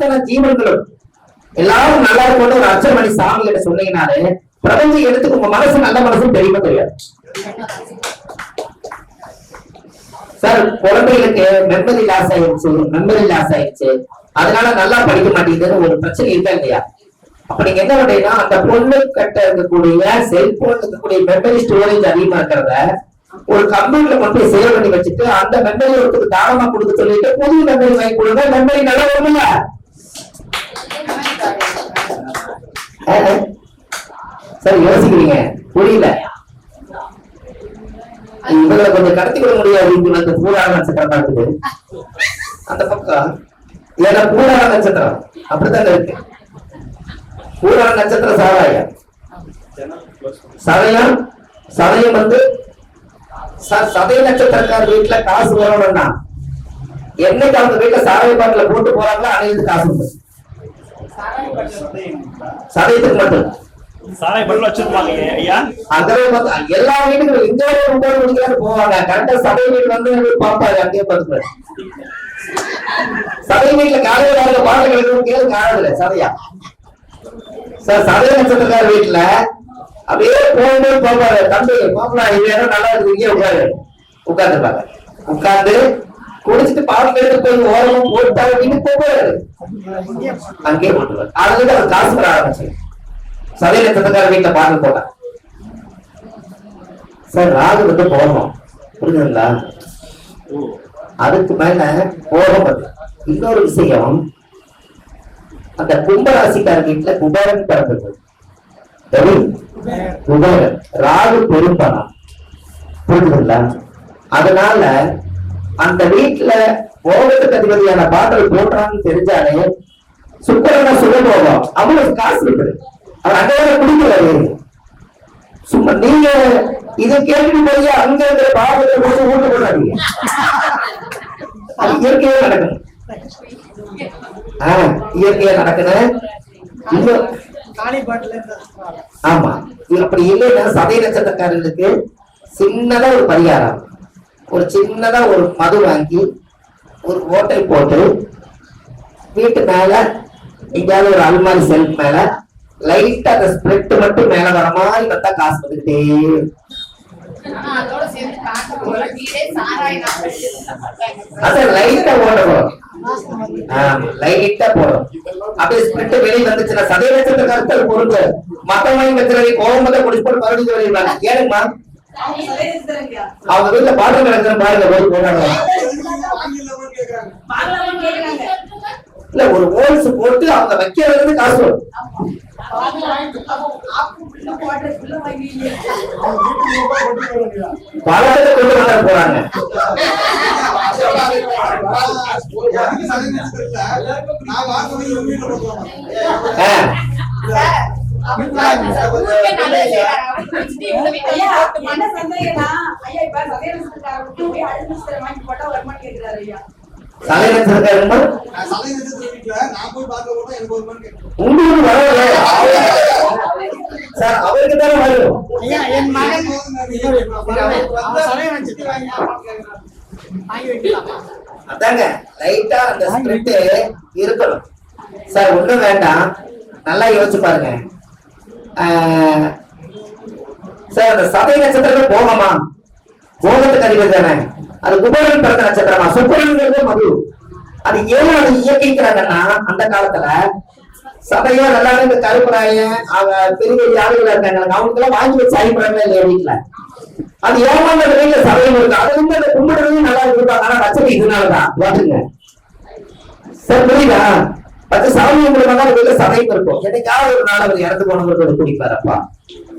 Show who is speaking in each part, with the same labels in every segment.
Speaker 1: அத்தனை ஜீவன்களும் எல்லாரும் நல்லா இருக்கணும் ஒரு அர்ச்சனை பண்ணி சாமி கிட்ட சொன்னீங்கனாலே பிரபஞ்சம் எடுத்து உங்க மனசு நல்ல மனசு தெரியுமா தெரியாது? சார் குழந்தைகளுக்கு மெமரி லாஸ் ஆயிடுச்சு மெமரி லாஸ் ஆயிடுச்சு. அதனால நல்லா படிக்க மாட்டேங்குதுன்னு ஒரு பிரச்சனை இருக்கா இல்லையா? அப்ப நீங்க என்ன பண்றீங்கன்னா அந்த பொண்ணு கட்ட இருக்கக்கூடிய செல்போன் இருக்கக்கூடிய மெமரி ஸ்டோரேஜ் அதிகமா இருக்கிறத ஒரு கம்ப்யூட்டர்ல கொண்டு போய் சேவ் பண்ணி வச்சுட்டு அந்த மெமரி ஒருத்தருக்கு தானமா கொடுக்க சொல்லிட்டு புது மெமரி வாங்கி கொடுங்க மெமரி நல்லா வரும்ல. சார் யோசிக்கிறீங்க. புரியல. இவங்களை கொஞ்சம் கடத்தி விட முடியாது. அந்த பூரா நட்சத்திரம் இருக்குது அந்த பக்கம். ஏன்னா பூரா நட்சத்திரம். அப்படித்தாங்க இருக்கு. பூரா நட்சத்திரம் சாராயம். சதயம் சதயம் வந்து சார் சதய நட்சத்திரக்கார வீட்டுல காசு வரணும்னா என்னைக்கு அவங்க வீட்டுல சாராய பாட்டில போட்டு போறாங்களோ அனைத்து காசு உண்டு. சதயத்துக்கு மட்டும்
Speaker 2: சாராய வச்சிருப்பாங்க ஐயா.
Speaker 1: எல்லா வீட்டுக்கும் இந்த ஒன்பது மணிக்கு போவாங்க. கரெக்டா சபை வீடு வந்து பாப்பாரு அங்கேயே பார்த்துப்பாரு சபை வீட்டுல காலையில காலையில பாட்டு கிடக்கும் கேளு காணல சதையா சார் சதய நட்சத்திரக்கார வீட்டுல அப்படியே போகும்போது பாப்பாரு தம்பி பாப்பா இது நல்லா இருக்கு இங்கே உட்காரு. உட்காந்துருப்பாங்க உட்கார்ந்து குடிச்சிட்டு பாட்டு எடுத்து போய் ஓரமா போட்டாங்க வீட்டுக்கு போவாரு அங்கேயே போட்டுருவாரு அதுல அவர் காசு பெற ஆரம்பிச்சு. சதையில நட்சத்திரக்கார வீட்டுல பாடல் போட்டான் சார் ராகு வந்து போகணும். புரியுதுங்களா அதுக்கு மேல போகம் இன்னொரு விஷயம் அந்த கும்பராசிக்கார வீட்டுல குபேரன் பிறந்தது. குபேரன். ராகு பெரும்பணம் புரியுதுங்களா அதனால அந்த வீட்டுல போகத்துக்கு அதிபதியான பாடல் போடுறான்னு தெரிஞ்சாலே சுக்கரன சுகபோகம். அவங்களுக்கு காசு இருக்குது. அவர் அங்க வேற குடிக்கிறாரு. சும்மா நீங்க இதை கேட்டுட்டு போய் அங்க இருக்கிற பாவத்தை போட்டு ஊட்டு போடாதீங்க. அது இயற்கையா நடக்கணும். ஆஹ் இயற்கையா நடக்கணும். ஆமா. அப்படி இல்லைன்னா சதை நட்சத்திரக்காரர்களுக்கு சின்னதா ஒரு பரிகாரம். ஒரு சின்னதா ஒரு மது வாங்கி ஒரு ஹோட்டல் போட்டு வீட்டு மேல எங்கேயாவது ஒரு அல்மாரி செல்ஃப் மேல லைட்டா அந்த ஸ்பிரிட் மட்டும் மேல வர மாதிரி வந்தா காசு வந்துகிட்டே லைட்டா ஓடணும் லைட்டா போடும் அப்படியே ஸ்பிரிட் வெளியே வந்துச்சுன்னா நட்சத்திர கருத்தல் பொருள் மத்தவங்க வச்சுருக்க கோபத்தை குடிச்சு போட்டு மறுபடியும் வெளியிடுவாங்க ஏனுங்கம்மா? அவங்க வீட்டுல பாட்டு நடக்கிற பாருங்க போய் போடுறாங்க இல்ல ஒரு ஹோல்ஸ் போட்டு அவங்க வைக்கிறது காசு பழக்கத்தை கொண்டு வர போறாங்க.
Speaker 3: ஐயா, என்ன சந்தேகம்னா, ஐயா, இப்ப போய் வாங்கி போட்டா ஐயா.
Speaker 1: சார் அவருக்கு தானே வரும்
Speaker 4: என் மகன்
Speaker 1: அதாங்க லைட்டா அந்த ஸ்கிரிப்ட் இருக்கணும் சார் ஒண்ணும் வேண்டாம் நல்லா யோசிச்சு பாருங்க சார் அந்த சதை நட்சத்திரத்தை போகமா போகத்துக்கு அதிபதி தானே. அது குபரன் பிறந்த நட்சத்திரமா? சுக்கரன்ங்கிறது மது. அது ஏன் அது இயக்கிக்கிறாங்கன்னா அந்த காலத்துல சபையா எல்லாரும் இந்த கருப்பராயன் பெரிய பெரிய ஆளுகளா இருக்காங்க. அவங்களுக்கு எல்லாம் வாங்கி வச்சு அடிப்படமே இல்லையா வீட்டுல அது ஏமாந்த வீட்டுல சபையும் இருக்கு. அது வந்து அந்த கும்பிடுறதும் நல்லா இருப்பாங்க ஆனா பிரச்சனை இதனாலதான். பாத்துங்க சார் புரியுதா? பத்து சாமி அந்த வீட்டுல சபையும் இருக்கும். என்னைக்காவது ஒரு நாள் அவர் இறந்து போனவங்களுக்கு ஒரு குடிப்பாரப்பா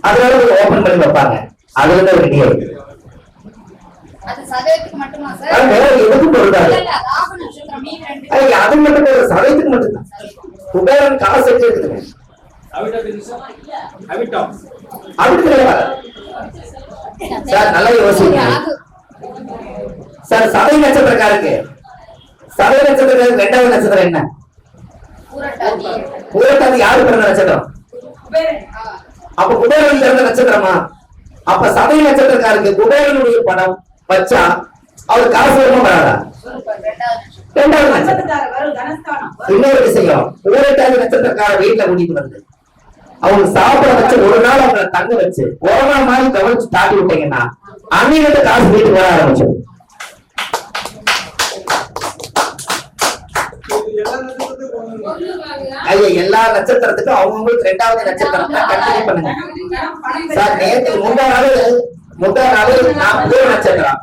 Speaker 1: அதனால ஒரு ஓபன் பண்ணி வைப்பாங்க. அது வந்து ஒரு ரெடியா இருக்கு
Speaker 5: அது சதயத்துக்கு மட்டுமா
Speaker 1: அது
Speaker 5: நட்சத்திரம்
Speaker 1: அது சபைக்கு மட்டும்தான் குபேரன் காசு அதுக்கு கிடையாது சார் நல்லா யோசிங்க. சார் சபை நட்சத்திரக்காரருக்கு. சபை நட்சத்திரக்காரருக்கு ரெண்டாவது நட்சத்திரம் என்ன?
Speaker 5: பூரட்டாதி.
Speaker 1: பூரட்டாதி யாரு பிறந்த நட்சத்திரம்? அப்ப குபேரன் பிறந்த நட்சத்திரமா? அப்ப சபை நட்சத்திரக்காரருக்கு குபேரனுடைய படம் வச்சா அவர் காசு வருமா வராதா
Speaker 5: சூப்பர் ரெண்டாவது நட்சத்திரம்.
Speaker 1: இன்னொரு விஷயம் ஊரட்டாதி நட்சத்திரக்கார வீட்டுல கூட்டிட்டு வந்து அவங்க சாப்பிட வச்சு ஒரு நாள் அவங்கள தங்க வச்சு ஓரமா மாதிரி கவனிச்சு தாட்டி விட்டீங்கன்னா அன்னைக்கு காசு வீட்டுக்கு வர ஆரம்பிச்சிடும். ஐயா எல்லா நட்சத்திரத்துக்கும் அவங்களுக்கு ரெண்டாவது நட்சத்திரம். தான் கண்டினியூ பண்ணுங்க. சார். நேற்று முந்தா நாள் முந்தா நாள் நான் பூர நட்சத்திரம்.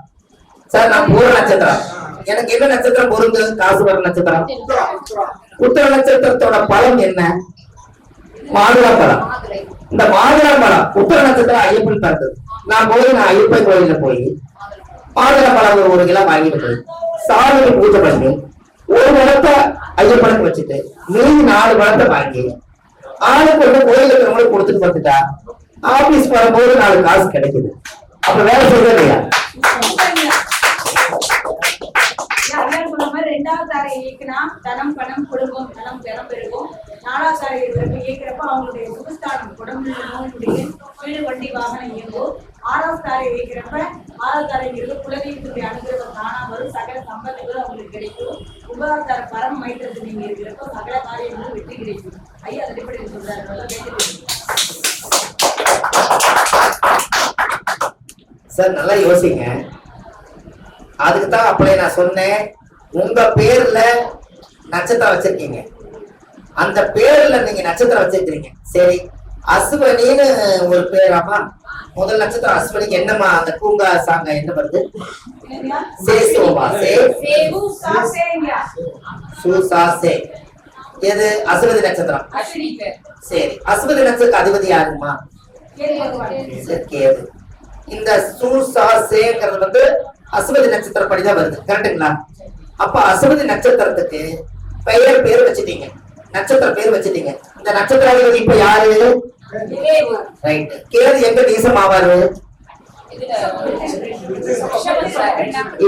Speaker 1: சார் நான் பூர நட்சத்திரம். எனக்கு என்ன நட்சத்திரம் பொருந்து? காசு வர நட்சத்திரம். உத்தர நட்சத்திரத்தோட பலம் என்ன? மாதுளா பழம்.
Speaker 5: மாதுளை.
Speaker 1: இந்த மாதுளா பழம் உத்தர நட்சத்திரம் ஐயப்பன் பிறந்தது. நான் போய் நான் ஐயப்பன் கோயில்ல போய் மாதுளா பழம் ஒரு ஒரு கிலோ வாங்கிட்டு போய் சாமிக்கு பூஜை பண்ணி ஒரு பழத்தை ஐயப்பனுக்கு வச்சுட்டு. மீதி நாலு பழத்தை வாங்கி. ஆளுக்கு வந்து கோயில் இருக்கிறவங்களுக்கு கொடுத்துட்டு வந்துட்டா. ஆபீஸ் வரும்போது நாலு காசு கிடைக்குது. அப்ப வேலை சொல்றது இல்லையா?
Speaker 3: ஐயா, ஐயா சொன்ன மாதிரி ரெண்டாவது தாரை இயக்குனா தனம் பணம் குடும்பம் தனம் பெறம் பெருகும் நாலாவது சாரை இயக்கிறப்ப அவங்களுடைய சுகஸ்தானம் உடம்பு நோய் முடியும் வீடு வண்டி வாகனம் இயங்கும் ஆறாவது தாரை இயக்கிறப்ப ஆறாவது தாரை குலதெய்வத்துடைய அனுகிரகம் தானா வரும். சகல சம்பந்தங்களும் அவங்களுக்கு கிடைக்கும். ஒன்பதாவது பரம் பரம மைத்திரத்தில் நீங்க இருக்கிறப்ப சகல காரியங்களும் வெற்றி கிடைக்கும். ஐயா அதில் எப்படி சொல்றாரு. நல்லா
Speaker 1: சார் நல்லா யோசிங்க. அதுக்கு தான் அப்படியே நான் சொன்னேன். உங்க பேர்ல நட்சத்திரம் வச்சிருக்கீங்க. அந்த பேர்ல நீங்க நட்சத்திரம் வச்சிருக்கீங்க சரி அஸ்வனின்னு ஒரு பேராமா முதல் நட்சத்திரம் அஸ்வனிக்கு என்னம்மா? அந்த பூங்கா சாங்க என்ன வருது? சேசுவமா சே. சே எது? அஸ்வதி நட்சத்திரம். சரி அஸ்வதி நட்சத்திர அதிபதி யாருமா இந்த சூசா சேங்கிறது வந்து அசுபதி நட்சத்திரம் படிதான் வருது. கரெக்டுங்களா அப்ப அசுபதி நட்சத்திரத்துக்கு பெயர் பேர் வச்சுட்டீங்க. நட்சத்திர பேர் வச்சுட்டீங்க. இந்த நட்சத்திராதிபதி இப்ப யாரு?
Speaker 5: கேது.
Speaker 1: ரைட் கேது எங்க நீசம் ஆவாரு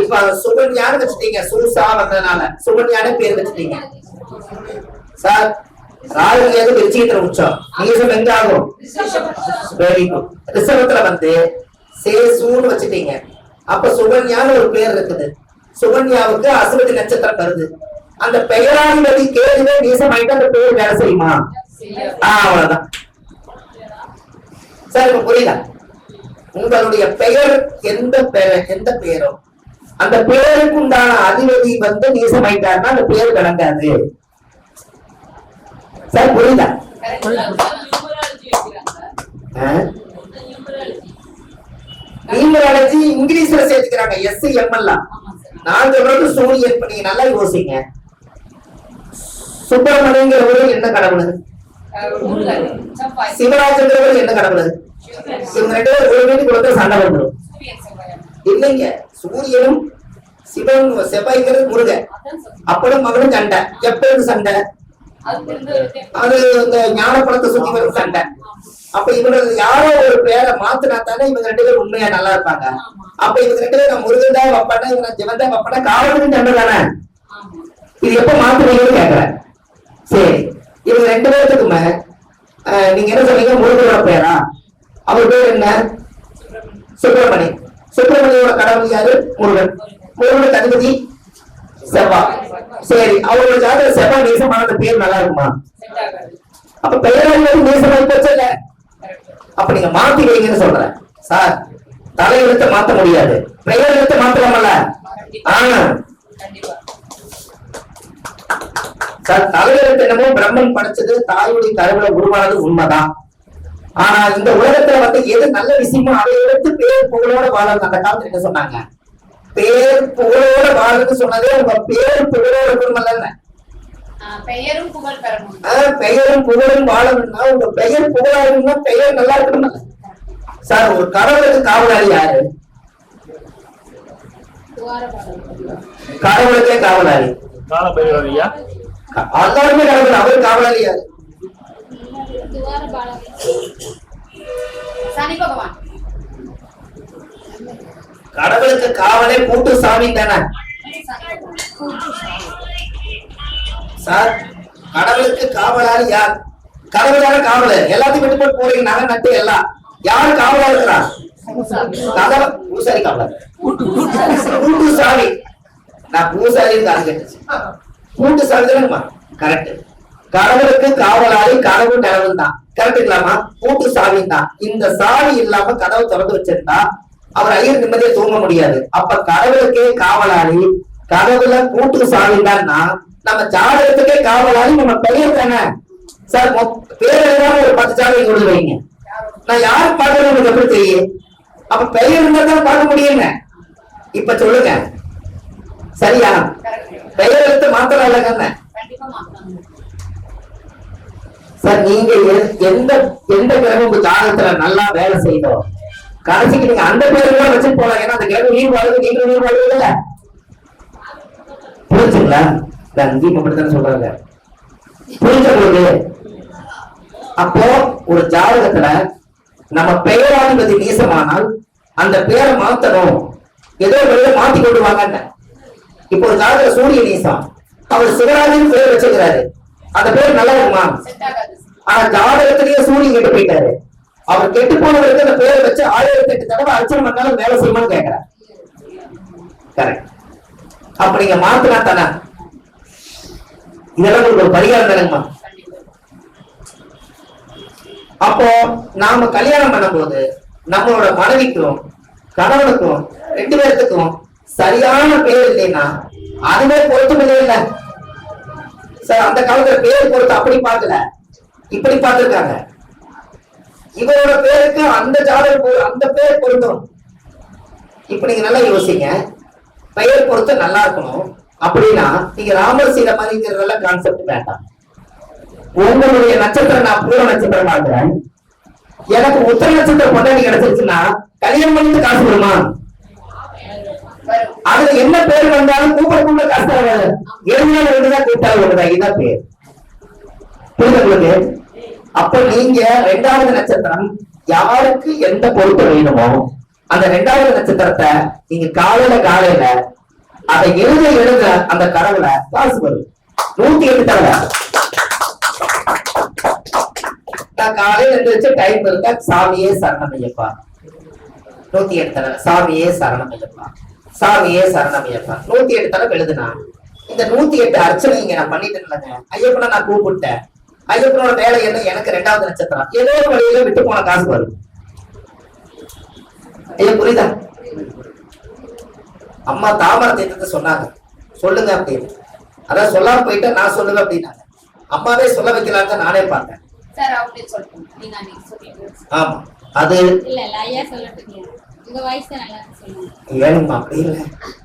Speaker 1: இப்ப சுகன்யான்னு வச்சுட்டீங்க? சுருசா வந்ததுனால. சுகன்யான்னு பேர் வச்சுட்டீங்க. சார் ராகு கேது விருச்சிகத்துல உச்சம் நீசம் எங்க ஆகும் வெரி குட் ரிசர்வத்துல வந்து சேசூன்னு வச்சுட்டீங்க. அப்ப சுகன்யான்னு ஒரு பேர் இருக்குது. சுகன்யாவுக்கு அசுவதி நட்சத்திரம் வருது அந்த பெயராதிபதி கேதுவே நீசமாயிட்டு அந்த பேர் வேலை செய்யுமா? அவ்வளவுதான். சார் இப்ப புரியல உங்களுடைய பெயர் எந்த பெயர் எந்த பெயரோ அந்த பெயருக்கு உண்டான அதிபதி வந்து நீசமாயிட்டாருன்னா அந்த பேர் விளங்காது. சார் புரியல
Speaker 5: நியூமராலஜி
Speaker 1: இங்கிலீஷ்ல சேர்த்துக்கிறாங்க எஸ் எம்எல்லாம். நான் சொல்றது சூரியன் இப்ப நீங்க நல்லா யோசிங்க. சுப்பிரமணியங்கிறவரு என்ன கடவுள் சிவராஜங்கிறவர் என்ன கடவுள் இவங்க ரெண்டு பேரும் ஒரு வீட்டுக்கு வந்து சண்டை வந்துடும். இல்லைங்க சூரியனும் சிவன் செவ்வாய்ங்கிறது முருகன். அப்பனும் மகனும் சண்டை. எப்பொழுது சண்டை?
Speaker 5: அது
Speaker 1: இந்த ஞானப்பழத்தை சுத்தி வரும் சண்டை. அப்ப இவங்க யாரோ ஒரு பேரை மாத்தினா தானே இவங்க ரெண்டு பேரும் உண்மையா நல்லா இருப்பாங்க. அப்ப இவங்க ரெண்டு பேரும் நான் முருகன் தான் வைப்பானே இவங்க நான் சிவன் தான் வைப்பானே காவலுக்கும் சண்டை தானே. இது எப்ப மாத்துவீங்கன்னு கேக்குறேன். சரி இவங்க ரெண்டு பேர்த்துக்குமே நீங்க என்ன சொன்னீங்க? முருகனோட பேரா? அவர் பேர் என்ன? சுப்பிரமணி. சுப்பிரமணியோட கடவுள் யாரு? முருகன். முருகனுக்கு அதிபதி செவ்வாய் சரி அவரோட ஜாதக செவ்வாய் நேசமான பேர் நல்லா இருக்குமா. அப்ப பெயராளி நேசமாய் போச்சு. அப்ப நீங்க மாத்தி வைங்கன்னு சொல்றேன். சார் தலையெழுத்தை மாத்த முடியாது. பெயர் எழுத்த மாத்தலாமல்ல ஆனா சார் தலையெழுத்து என்னமோ பிரம்மன் படைச்சது தாயுடைய கருவில உருவானது உண்மைதான். ஆனா இந்த உலகத்துல வந்து எது நல்ல விஷயமோ அதை எடுத்து பேர் புகழோட வாழணும். அந்த காலத்துல என்ன சொன்னாங்க? பேர் புகழோட வாழணும்னு சொன்னதே உங்க பேர் புகழோட குடும்பம்
Speaker 5: ஆஹ் பெயரும் புகழ் பெறணும்
Speaker 1: பெயரும் புகழும் வாழணும்னா உங்க பெயர் புகழாகணும்னா பெயர் நல்லா இருக்கணும்ல சார் ஒரு கடவுளுக்கு காவலாளி யாரு? கடவுளுக்கே காவலாளி. எல்லாருமே கடவுள் அவர் காவலாளி யாரு? கடவுளுக்கு காவலே கூட்டு சாமி தானே? சார் கடவுளுக்கு காவலாளி யார்? கடவுளால காவலர். எல்லாத்தையும் விட்டு போட்டு போறீங்க. நகை நட்டு எல்லாம். யாரு காவலா இருக்கிறா? கதவை பூசாரி காவலர். கூட்டு சாவி. நான் பூசாரி காது கேட்டுச்சு. கூட்டு சாவி தானேம்மா கரெக்ட் கடவுளுக்கு காவலாளி கதவு கடவுள் தான். கரெக்டுங்களாமா கூட்டு சாவி தான். இந்த சாவி இல்லாம கதவு திறந்து வச்சிருந்தா அவர் ஐயர் நிம்மதியை தூங்க முடியாது. அப்ப கடவுளுக்கே காவலாளி கதவுல கூட்டு சாவி தான்னா நம்ம ஜாதகத்துக்கே காவலாளி நம்ம பெயர் தானே? சார் பேர் எழுதாம ஒரு பத்து ஜாதகம் கொடுத்து வைங்க. நான் யார் பார்க்கணும் எனக்கு எப்படி தெரியும்? அப்ப பெயர் இருந்தா தான் பார்க்க முடியுங்க இப்ப சொல்லுங்க. சரியா? பெயர் எடுத்து மாத்திரம் இல்லைங்க சார் நீங்க எ- எந்த எந்த கிரகம் உங்க ஜாதகத்துல நல்லா வேலை செய்தோம் கடைசிக்கு நீங்க அந்த பேரு கூட வச்சுட்டு போலாம் ஏன்னா அந்த கிரகம் நீர் வாழ்வு நீங்க நீர் வாழ்வு இல்ல புரிஞ்சுங்களா? அங்கேயும் அப்படித்தானே சொல்றாங்க. புரிஞ்ச அப்போ ஒரு ஜாதகத்துல நம்ம பெயராதிபதி நீசமானால் அந்த பேரை மாத்தணும். ஏதோ வழியில மாத்தி கொண்டு வாங்க இப்போ ஒரு ஜாதக சூரிய நீசம். அவர் சிவராஜன் பேர் வச்சிருக்கிறாரு. அந்த பேர் நல்லா இருக்குமா? ஆனா ஜாதகத்திலேயே சூரியன் கெட்டு போயிட்டாரு. அவர் கெட்டு போனவருக்கு அந்த பேரை வச்சு ஆயிரத்தி எட்டு தடவை அர்ச்சனை பண்ணாலும் வேலை செய்யுமான்னு கேட்கிறேன் கரெக்ட் அப்ப நீங்க மாத்தினா தானே? இதெல்லாம் உங்களுக்கு ஒரு பரிகாரம் தானேங்கம்மா அப்போ நாம கல்யாணம் பண்ணும்போது நம்மளோட மனைவிக்கும் கணவனுக்கும் ரெண்டு பேர்த்துக்கும் சரியான பேர் இல்லைன்னா அதுவே பொருத்தமில்லை இல்ல. சார் அந்த காலத்துல பேர் பொறுத்து அப்படி பார்க்கல. இப்படி பார்த்திருக்காங்க. இவரோட பேருக்கு அந்த ஜாதக அந்த பேர் பொருந்தும். இப்ப நீங்க நல்லா யோசிங்க. பெயர் பொருத்தம் நல்லா இருக்கணும். அப்படின்னா நீங்க ராமர் சீதை மாதிரிங்கிறதெல்லாம் கான்செப்ட் வேண்டாம். உங்களுடைய நட்சத்திரம் நான் பூர நட்சத்திரம் ஆகிறேன் எனக்கு உத்தர நட்சத்திரம் பொண்டாட்டி கிடைச்சிருச்சுன்னா கல்யாணம் பண்ணிட்டு காசு வருமா? அதுல என்ன பேர் வந்தாலும் கூப்பிட கூப்பிட காசு தராது எழுதினால ரெண்டுதான் கூப்பிட்டாலும் ஒண்ணுதான் இதான் பேர். புரியுது உங்களுக்கு? அப்ப நீங்க ரெண்டாவது நட்சத்திரம் யாருக்கு எந்த பொறுப்பு வேணுமோ அந்த ரெண்டாவது நட்சத்திரத்தை நீங்க காலையில காலையில அதை எழுத எழுத அந்த கடவுள காசு வரும் நூத்தி எட்டு தடவை. நான் காலையில எழுந்திரிச்சு டைம் இருக்கா சாமியே சரணம் ஐயப்பா. நூத்தி எட்டு தடவை. சாமியே சரணம் ஐயப்பா. சாமியே சரணம் ஐயப்பா. நூத்தி எட்டு தடவை எழுதுனா இந்த நூத்தி எட்டு அர்ச்சனை இங்க நான் பண்ணிட்டு இல்லைங்க ஐயப்பனை நான் கூப்பிட்டேன். ஐயப்பனோட வேலை என்ன? எனக்கு ரெண்டாவது நட்சத்திரம். ஏதோ ஒரு வழியில விட்டு போன காசு வரும் ஐயா புரியுதா? அம்மா தாமரை தீர்த்தத்தை சொன்னாங்க. சொல்லுங்க அப்படின்னு. அதான் சொல்லாம போயிட்டு நான் சொல்லுவேன் அப்படின்னாங்க. அம்மாவே சொல்ல வைக்கலான்னு நானே பார்த்தேன். ஆமா. அது வேணுமா அப்படி இல்லை.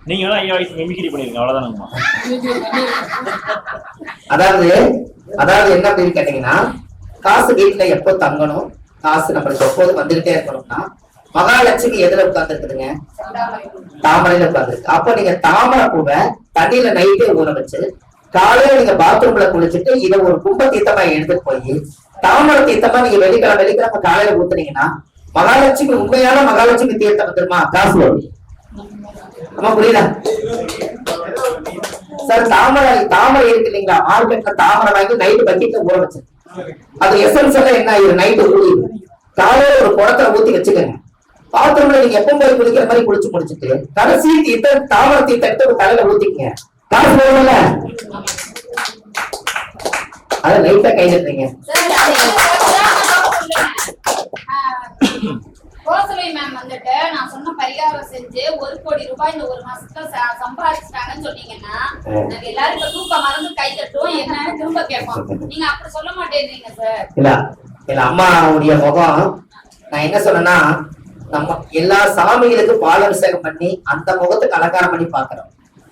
Speaker 2: நீங்க ஐயா வயசு மிமிக்ரி பண்ணிருங்க அவ்வளவுதானுங்கம்மா
Speaker 1: அதாவது அதாவது என்ன அப்படின்னு கேட்டீங்கன்னா காசு வீட்டுல எப்போ தங்கணும்? காசு நம்மளுக்கு எப்போது வந்துகிட்டே இருக்கணும்னா மகாலட்சுமி எதுல உட்கார்ந்துருக்குதுங்க? தாமரையில உட்கார்ந்துருக்கு. அப்ப நீங்க தாமரை பூவை தண்ணியில நைட்டே ஊற வச்சு காலையில நீங்க பாத்ரூம்ல குளிச்சுட்டு இதை ஒரு கும்ப தீர்த்தமா எடுத்துட்டு போய் தாமரை தீர்த்தமா நீங்க வெள்ளிக்கிழமை வெள்ளிக்கிழமை காலையில ஊத்துனீங்கன்னா மகாலட்சுமி உண்மையான மகாலட்சுமி தீர்த்தம் தெரியுமா காசு ஆமா புரியுதா? சார் தாமரை தாமரை இருக்கு இல்லைங்களா? மார்க்கெட்ல தாமரை வாங்கி நைட்டு பக்கெட்ல ஊற வச்சு அது எசன்ஸ் எல்லாம் என்ன ஆயிரும்? நைட்டு ஊறி. காலையில ஒரு குடத்துல ஊத்தி வச்சுக்கோங்க. பாத்ரூம்ல நீங்க எப்பவும் போய் குளிக்கிற மாதிரி குளிச்சு முடிச்சிட்டு கடைசி தீர்த்த தாமரை எடுத்து உங்க தலையில ஊத்திக்கங்க. காசு போகணும்ல அதை லைட்டா கை
Speaker 5: கோசலை மேம் வந்துட்டு நான் சொன்ன பரிகாரம் செஞ்சு ஒரு கோடி ரூபாய் இந்த ஒரு மாசத்துல சம்பாதிச்சிட்டாங்கன்னு சொன்னீங்கன்னா நாங்க எல்லாரும் இப்ப தூக்கம் மறந்து கை தட்டுவோம். என்னன்னு திரும்ப கேட்போம். நீங்க அப்படி சொல்ல மாட்டேன்றீங்க சார்
Speaker 1: இல்ல இல்ல அம்மாவுடைய முகம் நான் என்ன சொன்னேன்னா நம்ம எல்லா சாமிகளுக்கும் பாலாபிஷேகம் பண்ணி அந்த முகத்துக்கு அலங்காரம் பண்ணி பாக்குறோம்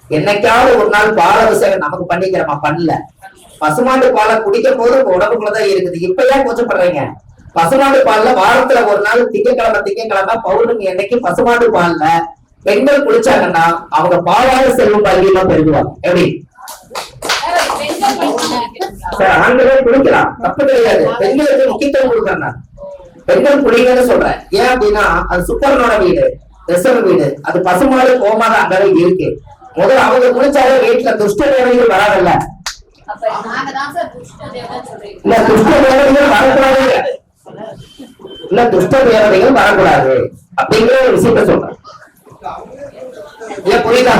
Speaker 1: என்னைக்காவது ஒரு நாள் பாலாபிஷேகம் நமக்கு பண்ணிக்கிறோமா? பண்ணல. பசுமாட்டு பாலை குடிக்கும் போது உடம்புக்குள்ளதான் இருக்குது. இப்ப ஏன் கூச்சப்படுறீங்க? பசுமாட்டு பால்ல வாரத்துல ஒரு நாள் திங்கக்கிழமை திங்கக்கிழமை பௌர்ணமி அன்னைக்கு பசுமாட்டு பால்ல பெண்கள் குளிச்சாங்கன்னா அவங்க பாலாத செல்வம் பல்வியமா பெருகுவாங்க. எப்படி? ஆண்களும் குளிக்கலாம். தப்பு கிடையாது. பெண்களுக்கு முக்கியத்துவம் கொடுக்குறேன் பெண்கள் குளிங்கன்னு சொல்றேன். ஏன் அப்படின்னா அது சுப்பரனோட வீடு ரிசர்வ் வீடு. அது பசுமாடு கோமாத அங்கவே இருக்கு. முதல்ல அவங்க குளிச்சாலே வீட்டுல துஷ்ட தேவைகள் வராதல்ல இல்ல துஷ்ட தேவதைகள் வரக்கூடாது. இல்ல துஷ்ட தேவதைகள் வரக்கூடாது. அப்படிங்கிற ஒரு விஷயத்த சொல்றேன். இல்ல புரியுதா?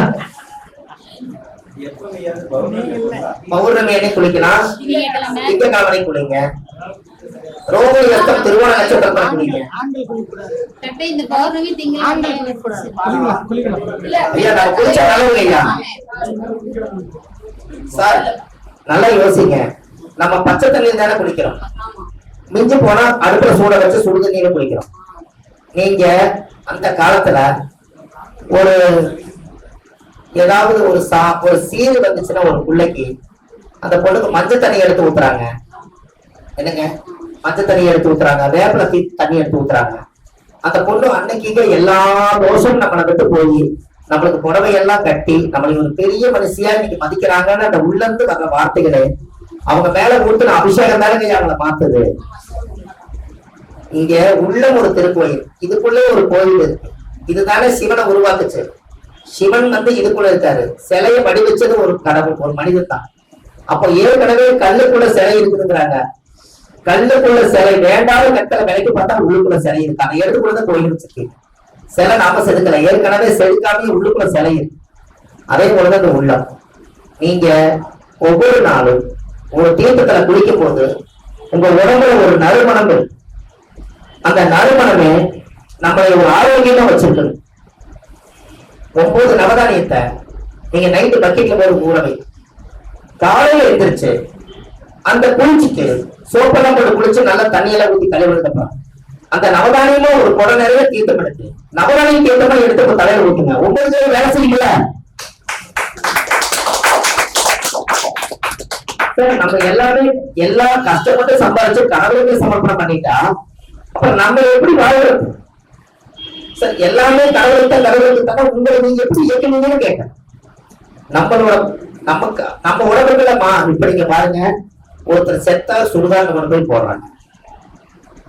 Speaker 1: பௌர்ணமி அன்னைக்கு குளிக்கலாம். திங்கக்கிழமை குளிங்க. ரோகிணி அர்த்தம் திருவோண குளிங்க
Speaker 6: இந்த பௌர்ணமி திங்கள்
Speaker 1: ஐயா நான் குளிச்சா நல்லவங்க ஐயா. சார் நல்லா யோசிங்க. நம்ம பச்சை தண்ணியில் தானே குளிக்கிறோம். மிஞ்சி போனா அடுப்புல சூட வச்சு சுடு தண்ணியில குளிக்கிறோம். நீங்க அந்த காலத்துல ஒரு ஏதாவது ஒரு சா ஒரு சீரு வந்துச்சுன்னா ஒரு பிள்ளைக்கு அந்த பொண்ணுக்கு மஞ்சள் தண்ணி எடுத்து ஊத்துறாங்க. என்னங்க? மஞ்சள் தண்ணி எடுத்து ஊத்துறாங்க வேப்பில தீ தண்ணி எடுத்து ஊத்துறாங்க. அந்த பொண்ணு அன்னைக்கு எல்லா தோஷமும் நம்மளை விட்டு போய் நம்மளுக்கு புடவை எல்லாம் கட்டி நம்மளை ஒரு பெரிய மனுஷியா இன்னைக்கு மதிக்கிறாங்கன்னு அந்த உள்ளந்து வர்ற வார்த்தைகளே அவங்க மேல ஊத்துன அபிஷேகம் தானே அவங்கள மாத்துது. இங்க உள்ள ஒரு திருக்கோயில் இதுக்குள்ளே ஒரு கோயில் இருக்கு. இதுதானே சிவனை உருவாக்குச்சு. சிவன் வந்து இதுக்குள்ள இருக்காரு. சிலையை வடிவச்சது ஒரு கடவுள் ஒரு மனிதன் தான். அப்போ ஏற்கனவே கல்லுக்குள்ள சிலை இருக்குதுங்கிறாங்க. கல்லுக்குள்ள சிலை வேண்டாத கற்களை விலைக்கு பார்த்தா உள்ளுக்குள்ள சிலை இருக்கு. அதை எடுத்துக்குள்ள கோயில் வச்சிருக்கு சிலை நாம செதுக்கல. ஏற்கனவே செதுக்காமே உள்ளுக்குள்ள சிலை இருக்கு. அதே போலதான் இந்த உள்ளம். நீங்க ஒவ்வொரு நாளும் ஒரு தீர்த்தத்துல குளிக்கும் போது உங்க உடம்புல ஒரு நறுமணம் இருக்கு அந்த நறுமணமே நம்மளை ஒரு ஆரோக்கியமா வச்சிருக்கு ஒன்பது நவதானியத்தை நீங்க நைட்டு பக்கெட்ல போய் ஊற வை. காலையில எந்திரிச்சு அந்த குளிச்சுட்டு சோப்பெல்லாம் போட்டு குளிச்சு நல்லா தண்ணியெல்லாம் ஊத்தி கழுவுறதுப்பா அந்த நவதானியமும் ஒரு குடம் நிறைய தீர்த்தம் எடுத்து நவதானியம் தீர்த்தமா எடுத்து இப்ப தலையில ஊட்டுங்க ஒன்பது பேர் வேலை செய்யுங்கள நம்ம எல்லாமே எல்லா கஷ்டப்பட்டு சம்பாதிச்சு கடவுளுக்கு சமர்ப்பணம் பண்ணிட்டா அப்ப நம்ம எப்படி வாழ்றது? சார் எல்லாமே கடவுளுக்கு கடவுளுக்கு தானே உங்களை நீங்க எப்படி இயக்கணும்னு கேட்டேன். நம்மளோட நமக்கு நம்ம உடம்புல மா இப்ப நீங்க பாருங்க ஒருத்தர் செத்தா சுடுகாடு கொண்டு போய் போடுறாங்க.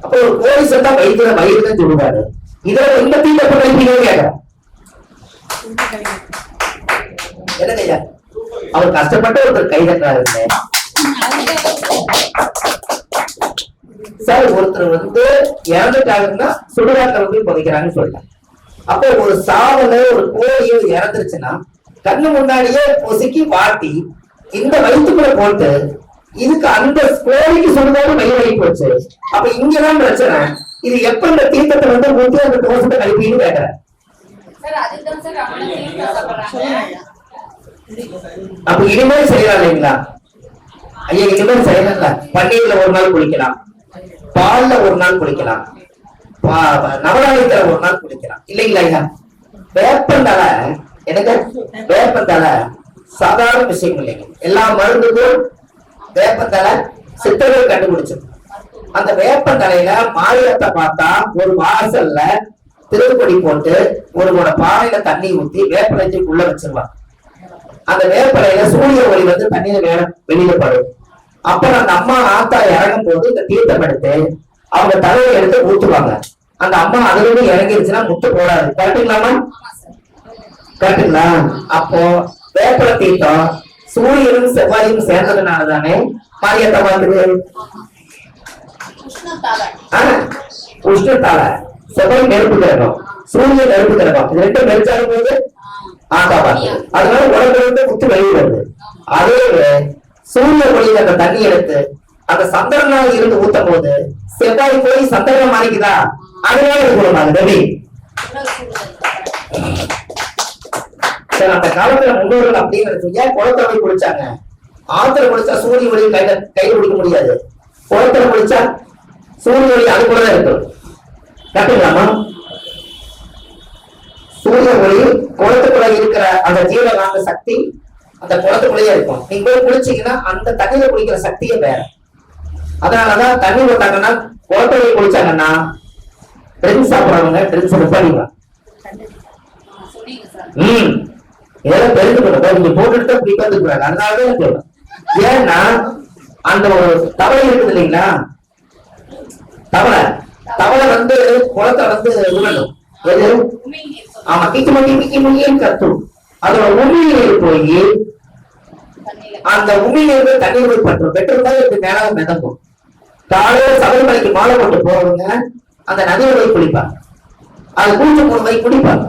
Speaker 1: அப்போ ஒரு கோழி செத்தா வயிற்றுல வயிறு தான் சுடுகாடு. இதுல இந்த தீங்க போட்டு கேட்கறேன் என்னங்க அவர் கஷ்டப்பட்டு ஒருத்தர் கை தட்டுறாரு சார் ஒருத்தர் வந்து இறந்துட்டாங்கன்னா சுடுகாட்டுல வந்து புதைக்கிறாங்கன்னு சொல்லிட்டாங்க. அப்போ ஒரு சாவல ஒரு கோழியோ இறந்துருச்சுன்னா கண்ணு முன்னாடியே பொசுக்கி வாட்டி இந்த வயிற்றுக்குள்ள போட்டு இதுக்கு அந்த கோழிக்கு சுடுகாடு வயிறு வழி போச்சு. அப்ப இங்கதான் பிரச்சனை. இது எப்ப இந்த தீர்த்தத்தை வந்து ஊத்தி அந்த தோசத்தை கழிப்பின்னு
Speaker 5: சாப்பிடுறாங்க.
Speaker 1: அப்ப இனிமேல் செய்யலாம் இல்லைங்களா? ஐயா இனிமேல் செய்யலாம்ல பன்னீர்ல ஒரு நாள் குளிக்கலாம். பால்ல ஒரு நாள் குளிக்கலாம். நவதானியத்துல ஒரு நாள் குளிக்கலாம். இல்லைங்களா ஐயா? வேப்பந்தலை எனக்கு வேப்பந்தலை சாதாரண விஷயம் இல்லைங்க. எல்லா மருந்துக்கும் வேப்பந்தலை சித்தர்கள் கண்டுபிடிச்சது. அந்த வேப்பந்தலையில மாரியத்தை பார்த்தா ஒரு வாசல்ல திருப்பொடி போட்டு ஒருவோட பானையில தண்ணி ஊத்தி வேப்பலைக்கு உள்ள வச்சிருவாங்க. அந்த வேப்பலையில சூரிய ஒளி வந்து தண்ணியில வேற வெளியில படும். அப்புறம் அந்த அம்மா ஆத்தா இறங்கும் போது இந்த தீர்த்தம் எடுத்து அவங்க தலையை எடுத்து ஊத்துவாங்க. அந்த அம்மா அதுல இருந்து இறங்கிருச்சுன்னா முத்து போடாது. கரெக்டுங்களாமா கரெக்டுங்களா அப்போ வேப்பலை தீர்த்தம் சூரியனும் செவ்வாயும் சேர்ந்ததுனால தானே மாரியத்தை வந்தது
Speaker 5: உஷ்ணத்தால.
Speaker 1: செவ்வாய் நெருப்பு கிரகம். சூரியன் நெருப்பு கிரகம். இது ரெண்டும் நெருச்சாலும் போது? ஆக்கா பார்த்து அதனால உடம்புல இருந்து முத்து வருது. அதே சூரிய ஒளியில அந்த தண்ணி எடுத்து அந்த சந்திரனாக இருந்து ஊத்தும் போது செவ்வாய் போய் சந்திரன் மாறிக்குதா? அதனால இது குணமாகுது சரி அந்த காலத்துல முன்னோர்கள் அப்படின்னு நினைச்சீங்க குளத்துல போய் குளிச்சாங்க. ஆத்துல குளிச்சா சூரிய ஒளி கையில கையில பிடிக்க முடியாது. குளத்துல குளிச்சா சூரிய ஒளி அதுக்குள்ளதான் இருக்கும். கட்டுங்களாமா சூரிய ஒளி குளத்துக்குள்ள இருக்கிற அந்த ஜீவகாந்த சக்தி அந்த குளத்துக்குள்ளேயே இருக்கும். நீங்க போய் குளிச்சீங்கன்னா அந்த தண்ணியில குளிக்கிற சக்தியே வேற. அதனாலதான் தண்ணி போட்டாங்கன்னா குளத்துல குளிச்சாங்கன்னா ட்ரிங்க்ஸ் சாப்பிடுறவங்க ட்ரிங்க்ஸ் நிப்பாடிக்கலாம் ம். இதெல்லாம் தெரிஞ்சுக்கணும் நீங்க போட்டுட்டு இப்படி உட்காந்துக்கிறாங்க அதனாலதான் சொல்றேன். ஏன்னா அந்த ஒரு தவளை இருக்குது இல்லைங்களா? தவளை தவளை வந்து குளத்தை வந்து விடணும். எது ஆமா கிக்கி மக்கி கிக்கி முடியும் கத்தும். அதோட உமிழ்நீர் போய் அந்த உமிழ்நீர் தண்ணீர் போய் பற்றும் தான் இப்படி மேலாக மிதக்கும். காலையில சபரிமலைக்கு மாலை போட்டு போறவங்க அந்த நதியில போய் குளிப்பாங்க. அது குளிச்சு மூணு போய் குடிப்பாங்க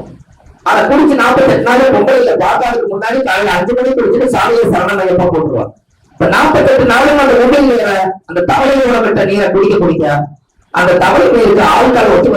Speaker 1: அதை குடிச்சு நாற்பத்தெட்டு நாள் இல்ல. பார்க்கறதுக்கு முன்னாடி காலையில அஞ்சு மணிக்கு குடிச்சிட்டு சாமியை சரணமையப்பா போட்டுருவான் இப்ப நாற்பத்தெட்டு நாளும் அந்த உடல் நீரை அந்த தவளை உணவிட்ட நீரை குடிக்க குடிக்க அந்த தவளை நீருக்கு ஆள்கால் ஒத்து